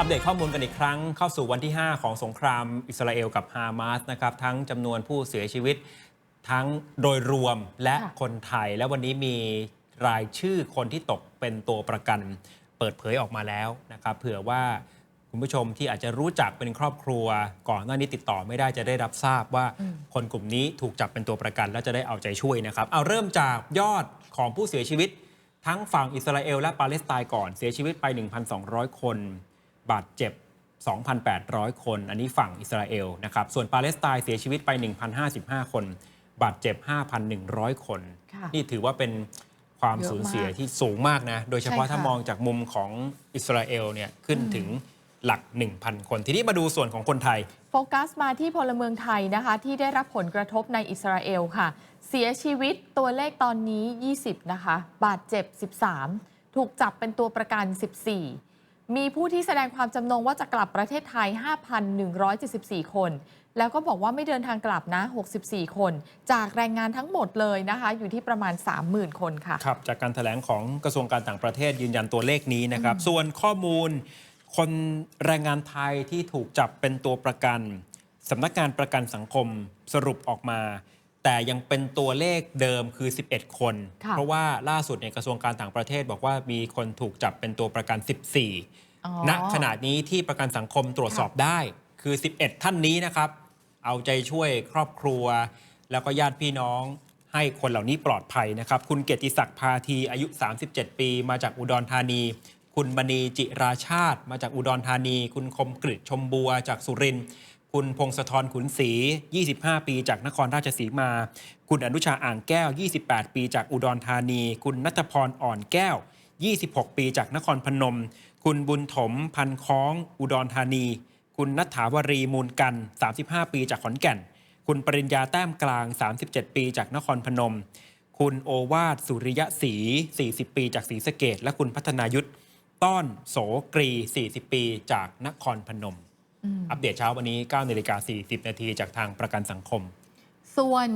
อัปเดตข้อมูลกันอีกครั้งเข้าสู่วันที่ 5 ของสงครามอิสราเอลกับฮามาสนะครับทั้งจำนวนผู้เสียชีวิต ทั้งโดยรวมและค่ะคนไทย และวันนี้มีรายชื่อคนที่ตกเป็นตัวประกัน เปิดเผยออกมาแล้วนะครับเผื่อว่าคุณผู้ชมที่อาจจะรู้จักเป็นครอบครัว ก่อนหน้านี้ติดต่อไม่ได้จะได้รับทราบว่าอืมคนกลุ่มนี้ถูกจับเป็นตัวประกัน และจะได้เอาใจช่วยนะครับเอาเริ่มจากยอดของผู้เสียชีวิต ทั้งฝั่งอิสราเอลและปาเลสไตน์ก่อนเสียชีวิตไป 1,200 คน บาดเจ็บ 2,800 คน อันนี้ฝั่งอิสราเอลนะครับ ส่วนปาเลสไตน์เสียชีวิตไป 1,055 คน บาดเจ็บ 5,100 คนค่ะนี่ถือว่าเป็นความเยอะสูญเสียมากที่สูงมากนะ โดยเฉพาะใช่ค่ะถ้ามองจากมุมของอิสราเอลเนี่ยขึ้นถึงหลัก 1,000 คน ทีนี้มาดูส่วนของคนไทย โฟกัสมาที่พลเมืองไทยนะคะ ที่ได้รับผลกระทบในอิสราเอลค่ะ เสียชีวิตตัวเลขตอนนี้ 20 นะคะ บาดเจ็บ 13 ถูกจับเป็นตัวประกัน 14 มีผู้ที่แสดงความจำนงว่าจะกลับประเทศไทย 5,174 คน แล้วก็บอกว่าไม่เดินทางกลับนะ 64 คน จากแรงงานทั้งหมดเลยนะคะ อยู่ที่ประมาณ 30,000 คนค่ะ ครับ จากการถแถลงของกระทรวงการต่างประเทศยืนยันตัวเลขนี้นะครับ ส่วนข้อมูลคนแรงงานไทยที่ถูกจับเป็นตัวประกันสำนักงานประกันสังคมสรุปออกมา แต่ยังเป็นตัวเลขเดิมคือ 11 คนค่ะเพราะว่าล่าสุดในยกระทรวงการต่างประเทศบอกว่ามีคนถูกจับเป็นตัวประกัน 14อ๋อณขณะนี้ที่ประกันสังคมตรวจสอบได้คือ 11 ท่านนี้นะครับ เอาใจช่วยครอบครัว แล้วก็ญาติพี่น้องให้คนเหล่านี้ปลอดภัยนะครับ คุณเกียรติศักดิ์พาทีอายุ 37 ปี มาจากอุดรธานี คุณมณีจิราชาติ มาจากอุดรธานี คุณคมกริชมบัวจากสุรินทร์ คุณพงศธรขุนศรี 25 ปี จากนครราชสีมา คุณอนุชาอ่างแก้ว 28 ปี จากอุดรธานี คุณนัทพรอ่อนแก้ว 26 ปี จากนครพนม คุณบุญถมพันค้อง อุดรธานี คุณนัทถาวรีมูลกัน 35 ปี จากขอนแก่น คุณปริญญาแต้มกลาง 37 ปี จากนครพนม คุณโอวาทสุริยะศรี40 ปี จากศรีสะเกดและคุณพัฒนายุทธต้อนโสกรี 40 ปี จากนครพนม อืมอัปเดตเช้าวันนี้9นาฬิกา40 นาทีจากทางประกันสังคม ส่วน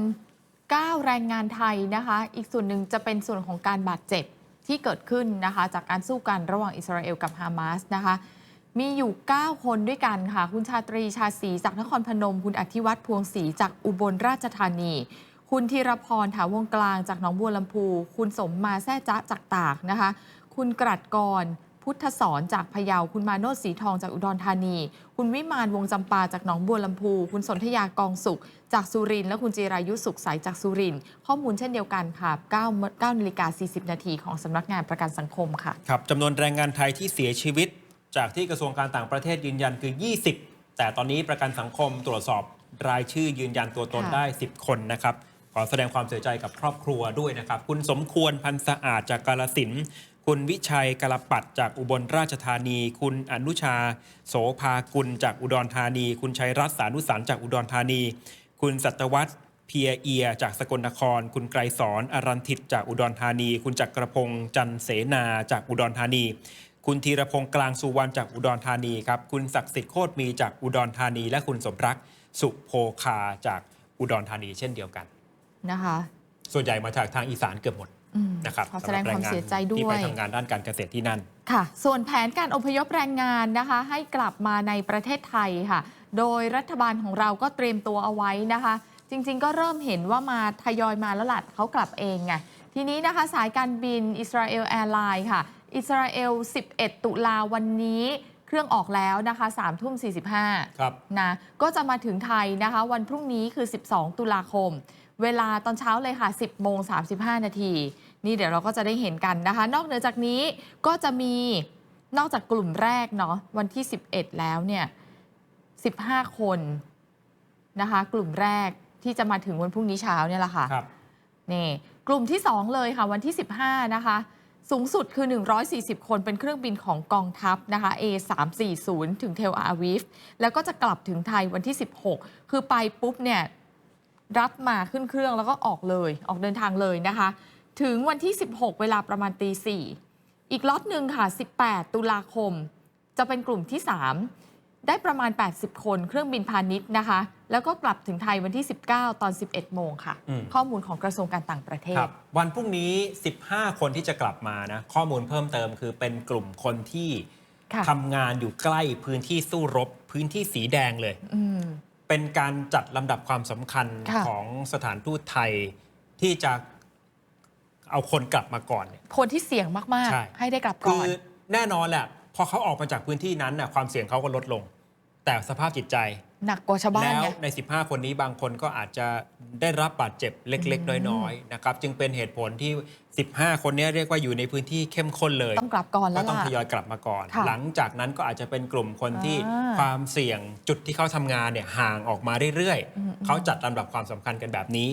9 แรงงานไทยนะคะ อีกส่วนหนึ่งจะเป็นส่วนของการบาดเจ็บที่เกิดขึ้นนะคะ จากการสู้กันระหว่างอิสราเอลกับฮามาสนะคะ มีอยู่ 9 คนด้วยกันค่ะ คุณชาตรีชาศรีจากนครพนม คุณอธิวัตรพวงศรีจากอุบลราชธานี คุณธีรพรถาวงกลางจากหนองบัวลำพู คุณสมมาแซ่จ๊ะจากตากนะคะ คุณกรัดกร พุทธสอนจากพะเยา คุณมาโนดสีทองจากอุดรธานี คุณวิมานวงจำปาจากหนองบัวลำพู คุณสนธยากองสุข จากสุรินทร์และคุณจิรายุสุขใสจากสุรินทร์ข้อมูลเช่นเดียวกันค่ะ9 9นาฬิกา40 นาทีของสำนักงานประกันสังคมค่ะ ครับจำนวนแรงงานไทยที่เสียชีวิต จากที่กระทรวงการต่างประเทศยืนยันคือ 20 แต่ตอนนี้ประกันสังคมตรวจสอบรายชื่อยืนยันตัวตนได้ 10 คนนะครับขอแสดงความเสียใจกับครอบครัวด้วยนะครับ คุณสมควรพันสะอาดจากกาลสิน คุณวิชัยกลปัดจากอุบลราชธานี คุณอนุชา โสภากุลจากอุดรธานี คุณชัยรัตน์สานุสารจากอุดรธานี คุณสัตวัฒน์เพียเอีย จากสกลนคร คุณไกรสอนอรันทิตจากอุดรธานี คุณจักรพงษ์จันเสนาจากอุดรธานี คุณธีรพงษ์กลางสุวรรณจากอุดรธานีครับ คุณศักดิ์สิทธิ์โคตรมีจากอุดรธานี และคุณสมรักสุโพคาจากอุดรธานีเช่นเดียวกันนะคะ ส่วนใหญ่มาจากทางอีสานเกือบหมดอืม นะครับขอแสดงำหรับความรงนเสียใจด้ที่วไปยทำงานด้านการเกษตรที่นั่นค่ะ ส่วนแผนการอพยพแรงงานนะคะ ให้กลับมาในประเทศไทยค่ะ โดยรัฐบาลของเราก็เตรียมตัวเอาไว้นะคะ จริง ๆ ก็เริ่มเห็นว่ามาทยอยมาแล้วล่ะเขากลับเองไงทีนี้นะคะสายการบินอิสราเอลแอร์ไลน์ค่ะ อิสราเอล 11 ตุลาวันนี้เครื่องออกแล้วนะคะ3ทุ่ม45ครับนะก็จะมาถึงไทยนะคะ วันพรุ่งนี้คือ 12 ตุลาคม เวลาตอนเช้าเลยค่ะ 10โมง35 นาที นี่เดี๋ยวเราก็จะได้เห็นกันนะคะ นอกเหนือจากนี้ก็จะมีนอกจากกลุ่มแรกเนาะวันที่ 11 แล้วเนี่ย15 คนนะคะ กลุ่มแรกที่จะมาถึงวันพรุ่งนี้เช้าเนี่ยแหละค่ะครับนี่กลุ่มที่ 2 เลยค่ะวันที่ 15 นะคะ สูงสุดคือ 140 คนเป็นเครื่องบินของกองทัพนะคะ A340 ถึงเทลอาวีฟแล้วก็จะกลับถึงไทยวันที่ 16 คือไปปุ๊บเนี่ย รับมาขึ้นเครื่องแล้วก็ออกเลยออกเดินทางเลยนะคะ ถึงวันที่ 16 เวลาประมาณตีสี่อีกล็อตหนึ่งค่ะ 18 ตุลาคม จะเป็นกลุ่มที่ 3 ได้ประมาณ 80 คนเครื่องบินพาณิชย์นะคะ แล้วก็กลับถึงไทยวันที่ 19 ตอน 11 โมงค่ะอืมข้อมูลของกระทรวงการต่างประเทคศรับวันพรุ่งนี้ 15 คนที่จะกลับมานะ ข้อมูลเพิ่มเติมคือเป็นกลุ่มคนที่ค่ะทำงานอยู่ใกล้พื้นที่สู้รบ พื้นที่สีแดงเลยอืม เป็นการจัดลำดับความสำคัญค่ะ ของสถานทูตไทยที่จะเอาคนกลับมาก่อนเนี่ย คนที่เสี่ยงมาก ใช่ ๆ ให้ได้กลับคืก่ออน แน่นอนแหละ พอเขาออกมาจากพื้นที่นั้นน่ะความเสี่ยงเขาก็ลดลง แต่สภาพจิตใจ หนักกว่าชาวบ้านแล้วไง ใน 15 คนนี้บางคนก็อาจจะได้รับบาดเจ็บเล็ก อืม ๆ น้อยๆนะครับจึงเป็นเหตุผลที่ 15 คนนี้เรียกว่าอยู่ในพื้นที่เข้มข้นเลย ต้องกลับก่อนก็แล้วต้องล่ะ ทยอยกลับมาก่อน ค่ะหลังจากนั้นก็อาจจะเป็นกลุ่มคนที่อ่าความเสี่ยงจุดที่เขาทำงานเนี่ยห่างออกมาเรื่อยอืม ๆ เขาจัดลำดับความสำคัญกันแบบนี้